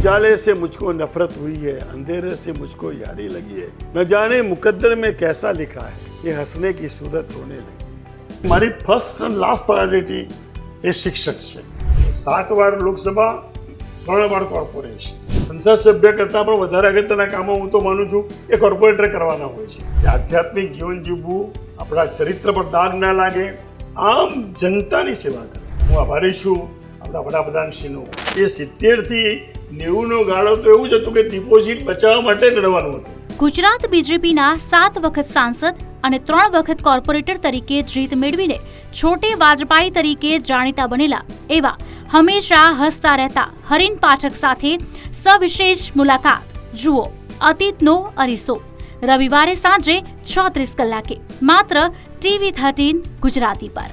उजाले से मुझको नफरत हुई है अंधेरे से मुझको यारी लगी है न जाने मुकद्दर में कैसा लिखा है ये हंसने की सूरत रोने लगी મારી ફર્સ્ટ એન્ડ લાસ્ટ પ્રાયોરિટી એ શિક્ષક છે સાત વાર લોકસભા ત્રણ વાર કોર્પોરેશન સંસદ સભ્ય કરતાં પણ વધારે અગત્યના કામો હું તો માનું છું એ કોર્પોરેટરે કરવાના હોય છે કે આધ્યાત્મિક જીવન જીવવું આપણા ચરિત્ર પર દાગ ના લાગે આમ જનતાની સેવા કરે હું આભારી છું આપણા વડાપ્રધાનશ્રીનો એ સિત્તેરથી નેવુંનો ગાળો તો એવું જ હતું કે ડિપોઝિટ બચાવવા માટે લડવાનું હતું. ગુજરાત બીજેપીના સાત વખત સાંસદ અને ત્રણ વખત કોર્પોરેટર તરીકે જીત મેળવીને છોટે વાજપાઈ તરીકે જાણીતા બનેલા એવા હંમેશા હસતા રહેતા હરીન પાઠક સાથે સવિશેષ મુલાકાત. જુઓ, અતીતનો અરીસો. રવિવારે સાંજે છત્રીસ કલાકે, માત્ર ટીવી થર્ટીન ગુજરાતી પર.